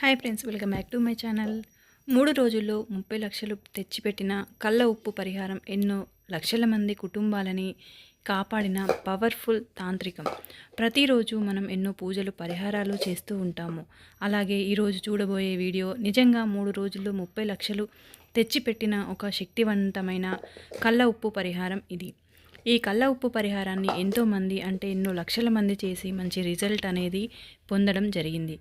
Hi friends welcome back to my channel. మూడు రోజుల్లో ముప్పై లక్షలు తెచ్చిపెట్టిన కళ్ళ ఉప్పు పరిహారం ఎన్నో లక్షల మంది కుటుంబాలని కాపాడిన పవర్ఫుల్ తాంత్రికం. ప్రతిరోజు మనం ఎన్నో పూజలు పరిహారాలు చేస్తూ ఉంటాము. అలాగే ఈరోజు చూడబోయే వీడియో నిజంగా మూడు రోజుల్లో ముప్పై లక్షలు తెచ్చిపెట్టిన ఒక శక్తివంతమైన కళ్ళ ఉప్పు పరిహారం ఇది. ఈ కళ్ళ ఉప్పు పరిహారాన్ని ఎంతోమంది అంటే ఎన్నో లక్షల మంది చేసి మంచి రిజల్ట్ అనేది పొందడం జరిగింది.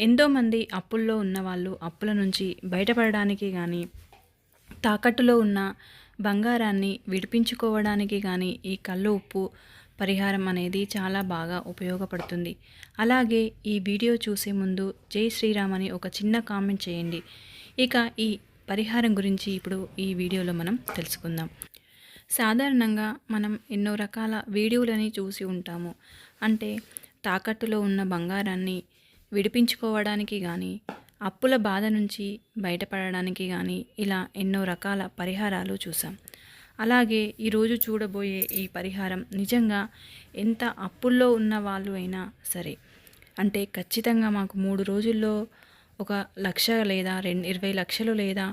ఎంతోమంది అప్పుల్లో ఉన్నవాళ్ళు అప్పుల నుంచి బయటపడడానికి కానీ తాకట్టులో ఉన్న బంగారాన్ని విడిపించుకోవడానికి కానీ ఈ కళ్ళు ఉప్పు పరిహారం అనేది చాలా బాగా ఉపయోగపడుతుంది. అలాగే ఈ వీడియో చూసే ముందు జై శ్రీరామ్ అని ఒక చిన్న కామెంట్ చేయండి. ఇక ఈ పరిహారం గురించి ఇప్పుడు ఈ వీడియోలో మనం తెలుసుకుందాం. సాధారణంగా మనం ఎన్నో రకాల వీడియోలని చూసి ఉంటాము. అంటే తాకట్టులో ఉన్న బంగారాన్ని విడిపించుకోవడానికి కానీ అప్పుల బాధ నుంచి బయటపడడానికి కానీ ఇలా ఎన్నో రకాల పరిహారాలు చూసాం అలాగే ఈరోజు చూడబోయే ఈ పరిహారం నిజంగా ఎంత అప్పుల్లో ఉన్న వాళ్ళు అయినా సరే అంటే ఖచ్చితంగా మాకు మూడు రోజుల్లో ఒక లక్ష లేదా రెండు ఇరవై లక్షలు లేదా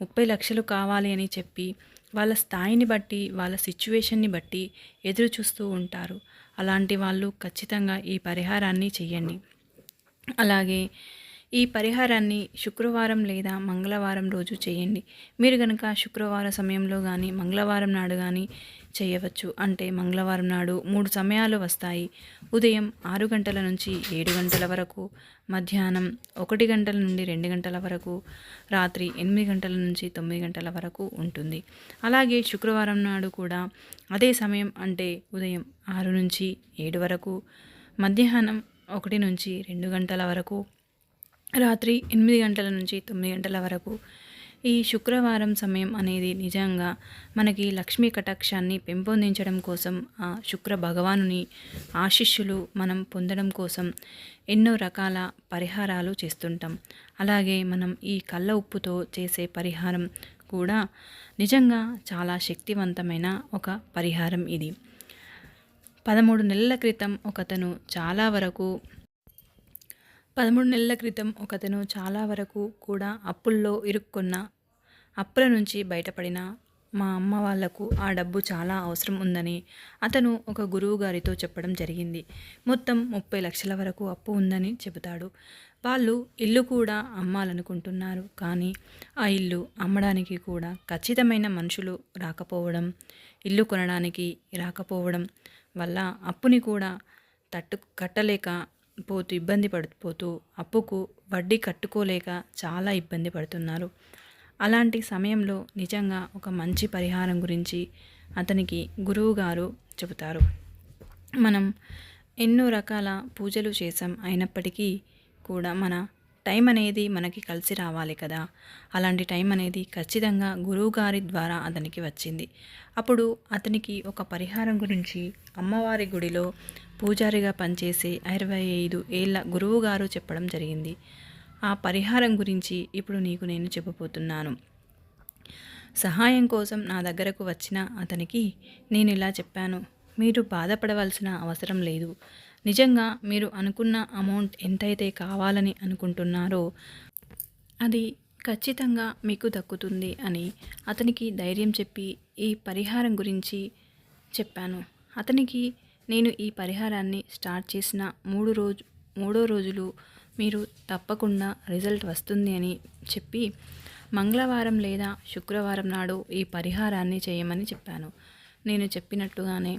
ముప్పై లక్షలు కావాలి అని చెప్పి వాళ్ళ స్థాయిని బట్టి వాళ్ళ సిచ్యువేషన్ని బట్టి ఎదురు చూస్తూ ఉంటారు. అలాంటి వాళ్ళు ఖచ్చితంగా ఈ పరిహారాన్ని చేయండి అలాగే ఈ పరిహారాన్ని శుక్రవారం లేదా మంగళవారం రోజు చేయండి. మీరు కనుక శుక్రవార సమయంలో కానీ మంగళవారం నాడు కానీ చేయవచ్చు. అంటే మంగళవారం నాడు మూడు సమయాలు వస్తాయి. ఉదయం ఆరు గంటల నుంచి ఏడు గంటల వరకు మధ్యాహ్నం ఒకటి గంటల నుండి రెండు గంటల వరకు రాత్రి ఎనిమిది గంటల నుంచి తొమ్మిది గంటల వరకు ఉంటుంది. అలాగే శుక్రవారం నాడు కూడా అదే సమయం అంటే ఉదయం ఆరు నుంచి ఏడు వరకు మధ్యాహ్నం ఒకటి నుంచి రెండు గంటల వరకు రాత్రి ఎనిమిది గంటల నుంచి తొమ్మిది గంటల వరకు. ఈ శుక్రవారం సమయం అనేది నిజంగా మనకి లక్ష్మీ కటాక్షాన్ని పెంపొందించడం కోసం ఆ శుక్ర భగవానుని ఆశిష్యులు మనం పొందడం కోసం ఎన్నో రకాల పరిహారాలు చేస్తుంటాం. అలాగే మనం ఈ కళ్ళ ఉప్పుతో చేసే పరిహారం కూడా నిజంగా చాలా శక్తివంతమైన ఒక పరిహారం ఇది. పదమూడు నెలల క్రితం ఒకతను చాలా వరకు పదమూడు నెలల క్రితం ఒకతను చాలా వరకు కూడా అప్పుల్లో ఇరుక్కున్న అప్పుల నుంచి బయటపడిన మా అమ్మ వాళ్ళకు ఆ డబ్బు చాలా అవసరం ఉందని అతను ఒక గురువు గారితో చెప్పడం జరిగింది. మొత్తం ముప్పై లక్షల వరకు అప్పు ఉందని చెబుతాడు. వాళ్ళు ఇల్లు కూడా అమ్మాలనుకుంటున్నారు. కానీ ఆ ఇల్లు అమ్మడానికి కూడా ఖచ్చితమైన మనుషులు రాకపోవడం ఇల్లు కొనడానికి రాకపోవడం వల్ల అప్పుని కూడా తట్టు కట్టలేక పోతూ ఇబ్బంది పడిపోతూ అప్పుకు వడ్డీ కట్టుకోలేక చాలా ఇబ్బంది పడుతున్నారు. అలాంటి సమయంలో నిజంగా ఒక మంచి పరిహారం గురించి అతనికి గురువు గారు చెబుతారు. మనం ఎన్నో రకాల పూజలు చేసాం అయినప్పటికీ కూడా మన టైం అనేది మనకి కలిసి రావాలి కదా. అలాంటి టైం అనేది ఖచ్చితంగా గురువుగారి ద్వారా అతనికి వచ్చింది. అప్పుడు అతనికి ఒక పరిహారం గురించి అమ్మవారి గుడిలో పూజారిగా పనిచేసే ఇరవై ఐదు ఏళ్ళ గురువుగారు చెప్పడం జరిగింది. ఆ పరిహారం గురించి ఇప్పుడు నీకు నేను చెప్పబోతున్నాను. సహాయం కోసం నా దగ్గరకు వచ్చిన అతనికి నేను ఇలా చెప్పాను. మీరు బాధపడవలసిన అవసరం లేదు. నిజంగా మీరు అనుకున్న అమౌంట్ ఎంతైతే కావాలని అనుకుంటున్నారో అది ఖచ్చితంగా మీకు దక్కుతుంది అని అతనికి ధైర్యం చెప్పి ఈ పరిహారం గురించి చెప్పాను. అతనికి నేను ఈ పరిహారాన్ని స్టార్ట్ చేసిన మూడు రోజు మూడో రోజులు మీరు తప్పకుండా రిజల్ట్ వస్తుంది అని చెప్పి మంగళవారం లేదా శుక్రవారం నాడు ఈ పరిహారాన్ని చేయమని చెప్పాను. నేను చెప్పినట్టుగానే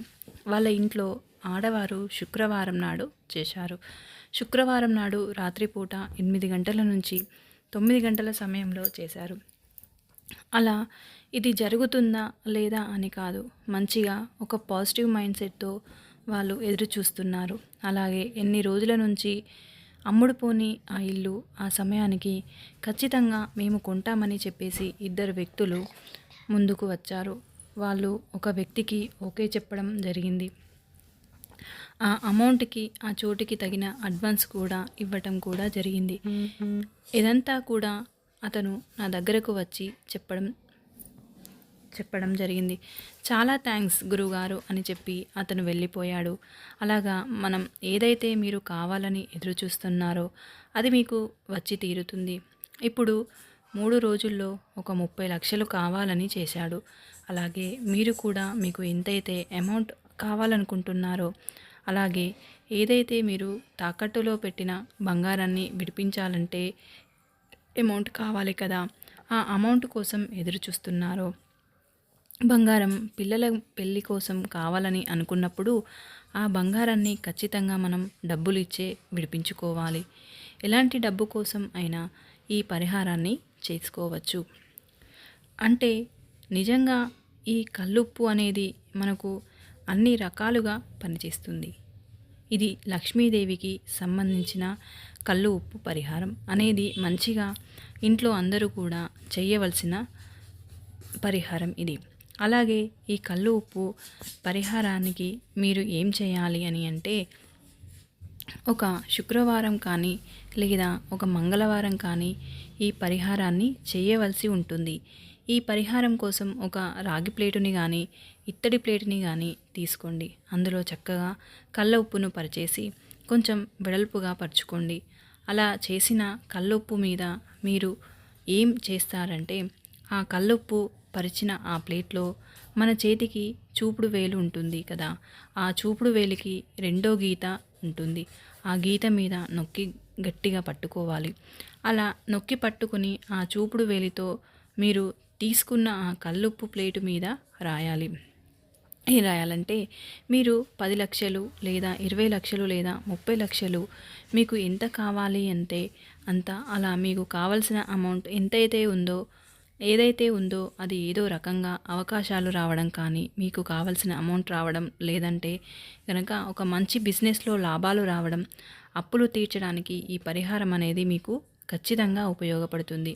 వాళ్ళ ఇంట్లో ఆడవారు శుక్రవారం నాడు చేశారు. శుక్రవారం నాడు రాత్రిపూట ఎనిమిది గంటల నుంచి తొమ్మిది గంటల సమయంలో చేశారు. అలా ఇది జరుగుతుందా లేదా అని కాదు. మంచిగా ఒక పాజిటివ్ మైండ్ సెట్తో వాళ్ళు ఎదురు చూస్తున్నారు అలాగే ఎన్ని రోజుల నుంచి అమ్ముడు పోని ఆ ఇల్లు ఆ సమయానికి ఖచ్చితంగా మేము కొంటామని చెప్పేసి ఇద్దరు వ్యక్తులు ముందుకు వచ్చారు. వాళ్ళు ఒక వ్యక్తికి ఓకే చెప్పడం జరిగింది. ఆ అమౌంట్కి ఆ చోటుకి తగిన అడ్వాన్స్ కూడా ఇవ్వటం కూడా జరిగింది. ఇదంతా కూడా అతను నా దగ్గరకు వచ్చి చెప్పడం చెప్పడం జరిగింది. చాలా థ్యాంక్స్ గురుగారు అని చెప్పి అతను వెళ్ళిపోయాడు. అలాగా మనం ఏదైతే మీరు కావాలని ఎదురు చూస్తున్నారో అది మీకు వచ్చి తీరుతుంది. ఇప్పుడు మూడు రోజుల్లో ఒక ముప్పై లక్షలు కావాలని చేశాడు. అలాగే మీరు కూడా మీకు ఎంతైతే అమౌంట్ కావాలనుకుంటున్నారో. అలాగే ఏదైతే మీరు తాకట్టులో పెట్టిన బంగారాన్ని విడిపించాలంటే అమౌంట్ కావాలి కదా ఆ అమౌంట్ కోసం ఎదురు చూస్తున్నారో బంగారం పిల్లల పెళ్ళి కోసం కావాలని అనుకున్నప్పుడు ఆ బంగారాన్ని ఖచ్చితంగా మనం డబ్బులు ఇచ్చే విడిపించుకోవాలి. ఎలాంటి డబ్బు కోసం అయినా ఈ పరిహారాన్ని చేసుకోవచ్చు. అంటే నిజంగా ఈ కల్లుప్పు అనేది మనకు అన్ని రకాలుగా పనిచేస్తుంది. ఇది లక్ష్మీదేవికి సంబంధించిన కళ్ళు ఉప్పు పరిహారం అనేది మంచిగా ఇంట్లో అందరూ కూడా చేయవలసిన పరిహారం ఇది. అలాగే ఈ కళ్ళు ఉప్పు పరిహారానికి మీరు ఏం చేయాలి అని అంటే ఒక శుక్రవారం కానీ లేదా ఒక మంగళవారం కానీ ఈ పరిహారాన్ని చేయవలసి ఉంటుంది. ఈ పరిహారం కోసం ఒక రాగి ప్లేటుని కానీ ఇత్తడి ప్లేటుని కానీ తీసుకోండి. అందులో చక్కగా కళ్ళ ఉప్పును పరిచేసి కొంచెం వెడల్పుగా పరుచుకోండి. అలా చేసిన కళ్ళుప్పు మీద మీరు ఏం చేస్తారంటే ఆ కళ్ళుప్పు పరిచిన ఆ ప్లేట్లో మన చేతికి చూపుడు వేలు ఉంటుంది కదా ఆ చూపుడు వేలికి రెండో గీత ఉంటుంది. ఆ గీత మీద నొక్కి గట్టిగా పట్టుకోవాలి. అలా నొక్కి పట్టుకుని ఆ చూపుడు వేలితో మీరు తీసుకున్న ఆ కల్లుప్పు ప్లేటు మీద రాయాలి. ఏం రాయాలంటే మీరు పది లక్షలు లేదా ఇరవై లక్షలు లేదా ముప్పై లక్షలు మీకు ఎంత కావాలి అంటే అంత అలా మీకు కావలసిన అమౌంట్ ఎంతైతే ఉందో ఏదైతే ఉందో అది ఏదో రకంగా అవకాశాలు రావడం కానీ మీకు కావలసిన అమౌంట్ రావడం లేదంటే కనుక ఒక మంచి బిజినెస్లో లాభాలు రావడం అప్పులు తీర్చడానికి ఈ పరిహారం అనేది మీకు ఖచ్చితంగా ఉపయోగపడుతుంది.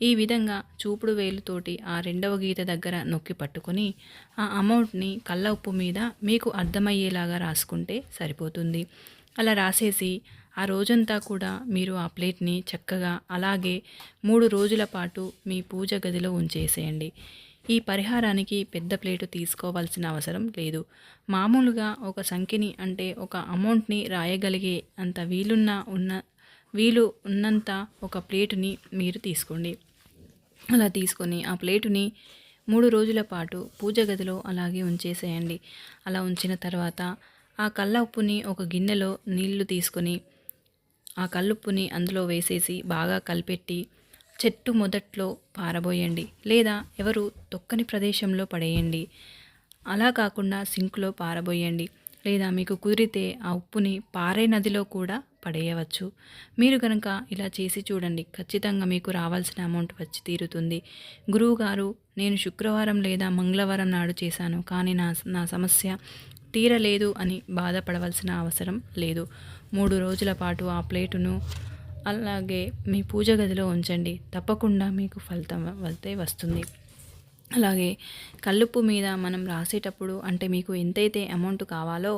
ఈ విధంగా చూపుడు వేలుతోటి ఆ రెండవ గీత దగ్గర నొక్కి పట్టుకొని ఆ అమౌంట్ని కళ్ళ ఉప్పు మీద మీకు అర్థమయ్యేలాగా రాసుకుంటే సరిపోతుంది. అలా రాసేసి ఆ రోజంతా కూడా మీరు ఆ ప్లేట్ని చక్కగా అలాగే మూడు రోజుల పాటు మీ పూజ గదిలో ఉంచేసేయండి. ఈ పరిహారానికి పెద్ద ప్లేటు తీసుకోవాల్సిన అవసరం లేదు. మామూలుగా ఒక సంఖ్యని అంటే ఒక అమౌంట్ని రాయగలిగే అంత వీలున్న ఉన్న వీలు ఉన్నంత ఒక ప్లేటుని మీరు తీసుకోండి. అలా తీసుకొని ఆ ప్లేటుని మూడు రోజుల పాటు పూజ గదిలో అలాగే ఉంచేసేయండి. అలా ఉంచిన తర్వాత ఆ కళ్ళ ఉప్పుని ఒక గిన్నెలో నీళ్ళు తీసుకొని ఆ కల్లుప్పుని అందులో వేసేసి బాగా కలిపెట్టి చెట్టు మొదట్లో పారబోయండి. లేదా ఎవరు తొక్కని ప్రదేశంలో పడేయండి. అలా కాకుండా సింక్లో పారబోయండి. లేదా మీకు కుదిరితే ఆ ఉప్పుని పారే నదిలో కూడా పడేయవచ్చు. మీరు కనుక ఇలా చేసి చూడండి ఖచ్చితంగా మీకు రావాల్సిన అమౌంట్ వచ్చి తీరుతుంది. గురువుగారు నేను శుక్రవారం లేదా మంగళవారం నాడు చేశాను కానీ నా నా సమస్య తీరలేదు అని బాధపడవలసిన అవసరం లేదు. మూడు రోజుల పాటు ఆ ప్లేటును అలాగే మీ పూజ గదిలో ఉంచండి. తప్పకుండా మీకు ఫలితం వెళ్తే వస్తుంది. అలాగే కల్లుప్పు మీద మనం రాసేటప్పుడు అంటే మీకు ఎంతైతే అమౌంట్ కావాలో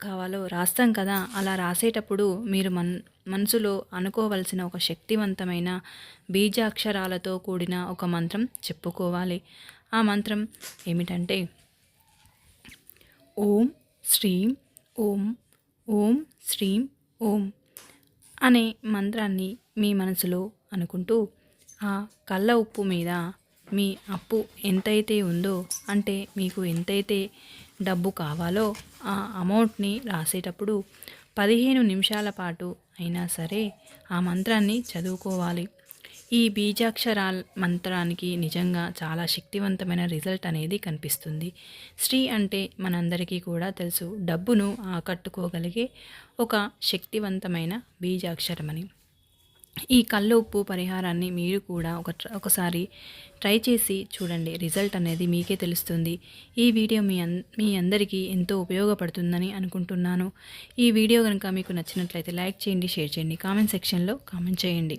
కావాలో రాస్తాం కదా. అలా రాసేటప్పుడు మీరు మన్ మనసులో అనుకోవలసిన ఒక శక్తివంతమైన బీజాక్షరాలతో కూడిన ఒక మంత్రం చెప్పుకోవాలి. ఆ మంత్రం ఏమిటంటే ఓం శ్రీం ఓం ఓం శ్రీం ఓం అనే మంత్రాన్ని మీ మనసులో అనుకుంటూ ఆ కళ్ళ ఉప్పు మీద మీ అప్పు ఎంతైతే ఉందో అంటే మీకు ఎంతైతే డబ్బు కావాలో ఆ అమౌంట్ని రాసేటప్పుడు పదిహేను నిమిషాల పాటు అయినా సరే ఆ మంత్రాన్ని చదువుకోవాలి. ఈ బీజాక్షరాల మంత్రానికి నిజంగా చాలా శక్తివంతమైన రిజల్ట్ అనేది కనిపిస్తుంది. శ్రీ అంటే మనందరికీ కూడా తెలుసు డబ్బును ఆకట్టుకోగలిగే ఒక శక్తివంతమైన బీజాక్షరమని. ఈ కళ్ళు ఉప్పు పరిహారాన్ని మీరు కూడా ఒక ఒకసారి ట్రై చేసి చూడండి. రిజల్ట్ అనేది మీకే తెలుస్తుంది. ఈ వీడియో మీ అన్ మీ అందరికీ ఎంతో ఉపయోగపడుతుందని అనుకుంటున్నాను. ఈ వీడియో కనుక మీకు నచ్చినట్లయితే లైక్ చేయండి షేర్ చేయండి. కామెంట్ సెక్షన్లో కామెంట్ చేయండి.